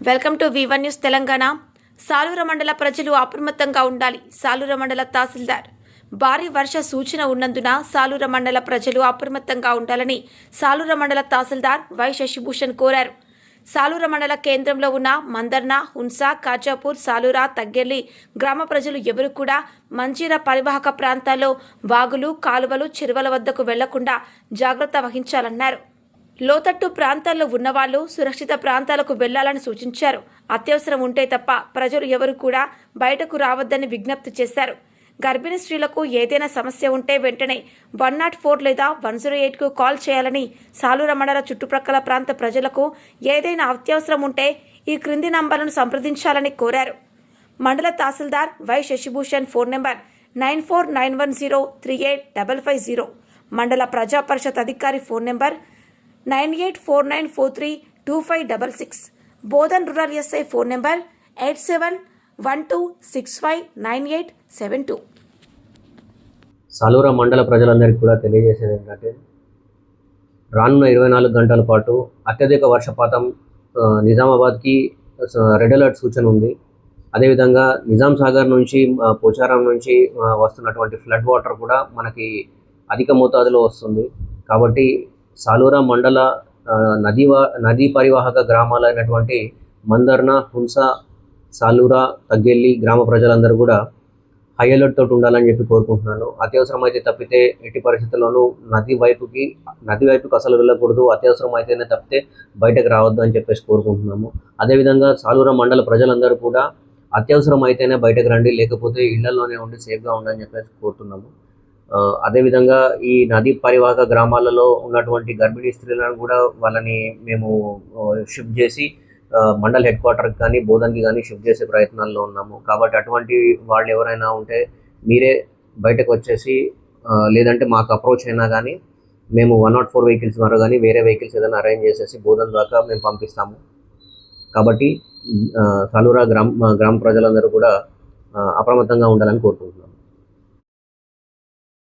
Welcome to Vivan news Telangana. Salura మండల ప్రజలు అప్రమత్తంగా ఉండాలి. సాలూర మండల తహసీల్దార్. భారీ వర్ష సూచన ఉన్నందున సాలూర మండల ప్రజలు అప్రమత్తంగా ఉండాలని సాలూర మండల తహసీల్దార్ వై శశిభూషణ్ కోరారు. సాలూర మండల కేంద్రంలో ఉన్న మందర్న హున్సా కాజాపూర్ సాలూరా తగ్గెల్లి గ్రామ ప్రజలు ఎవరు కూడా మంజీర పరివాహక ప్రాంతాల్లో వాగులు కాలువలు చెరువుల వద్దకు వెళ్ళకుండా జాగ్రత్త వహించాలన్నారు. లోతట్టు ప్రాంతాల్లో ఉన్నవాళ్ళు సురక్షిత ప్రాంతాలకు వెళ్ళాలని సూచించారు. అత్యవసరం ఉంటే తప్ప ప్రజలు ఎవరు కూడా బయటకు రావద్దని విజ్ఞప్తి చేశారు. గర్భిణీ స్త్రీలకు ఏదైనా సమస్య ఉంటే వెంటనే వన్ నాట్ ఫోర్ లేదా వన్ జీరో ఎయిట్కు కాల్ చేయాలని సాలూర మండల చుట్టుప్రక్కల ప్రాంత ప్రజలకు ఏదైనా అత్యవసరం ఉంటే ఈ క్రింది నంబర్లను సంప్రదించాలని కోరారు. మండల తహసీల్దార్ Y Shashibhushan phone number nine four nine one zero three eight double five zero. మండల ప్రజా పరిషత్ అధికారి phone number nine eight four nine four three two five double six. Bodhan rural SI phone number eight seven one two six five nine eight seven two. Saloora మండల ప్రజలందరికీ కూడా తెలియజేసేది ఏంటంటే రానున్న ఇరవై నాలుగు గంటల పాటు అత్యధిక వర్షపాతం నిజామాబాద్కి రెడ్ అలర్ట్ సూచన ఉంది. అదేవిధంగా నిజాం సాగర్ నుంచి పోచారం నుంచి వస్తున్నటువంటి ఫ్లడ్ వాటర్ కూడా మనకి అధిక మోతాదులో వస్తుంది. కాబట్టి సాలూరా మండల ఆ, నదీ నదీ పరివాహక గ్రామాలైనటువంటి మందర్న హుంస సాలూరా తగ్గెల్లి గ్రామ ప్రజలందరూ కూడా హై అలర్ట్ తోటి ఉండాలని చెప్పి కోరుకుంటున్నాను. అత్యవసరమైతే తప్పితే ఎట్టి పరిస్థితుల్లోనూ నది వైపుకి నది వైపుకి అసలు వెళ్ళకూడదు. అత్యవసరం అయితేనే తప్పితే బయటకు రావద్దు అని చెప్పేసి కోరుకుంటున్నాము. అదేవిధంగా సాలూరా మండల ప్రజలందరూ కూడా అత్యవసరం అయితేనే బయటకు రండి. లేకపోతే ఇళ్ళలోనే ఉండి సేఫ్గా ఉండని చెప్పేసి కోరుతున్నాము. అదేవిధంగా ఈ నదీ పరివాహక గ్రామాలలో ఉన్నటువంటి గర్భిణీ స్త్రీలను కూడా వాళ్ళని మేము షిఫ్ట్ చేసి మండల్ హెడ్ క్వార్టర్కి కానీ బోధన్కి కానీ షిఫ్ట్ చేసే ప్రయత్నాల్లో ఉన్నాము. కాబట్టి అటువంటి వాళ్ళు ఎవరైనా ఉంటే మీరే బయటకు వచ్చేసి లేదంటే మాకు అప్రోచ్ అయినా కానీ మేము వన్ నాట్ ఫోర్ వెహికల్స్ ద్వారా కానీ వేరే వెహికల్స్ ఏదైనా అరేంజ్ చేసేసి బోధన దాకా మేము పంపిస్తాము. కాబట్టి కలూరా సాలూరా గ్రామ గ్రామ ప్రజలందరూ కూడా అప్రమత్తంగా ఉండాలని కోరుకుంటున్నాం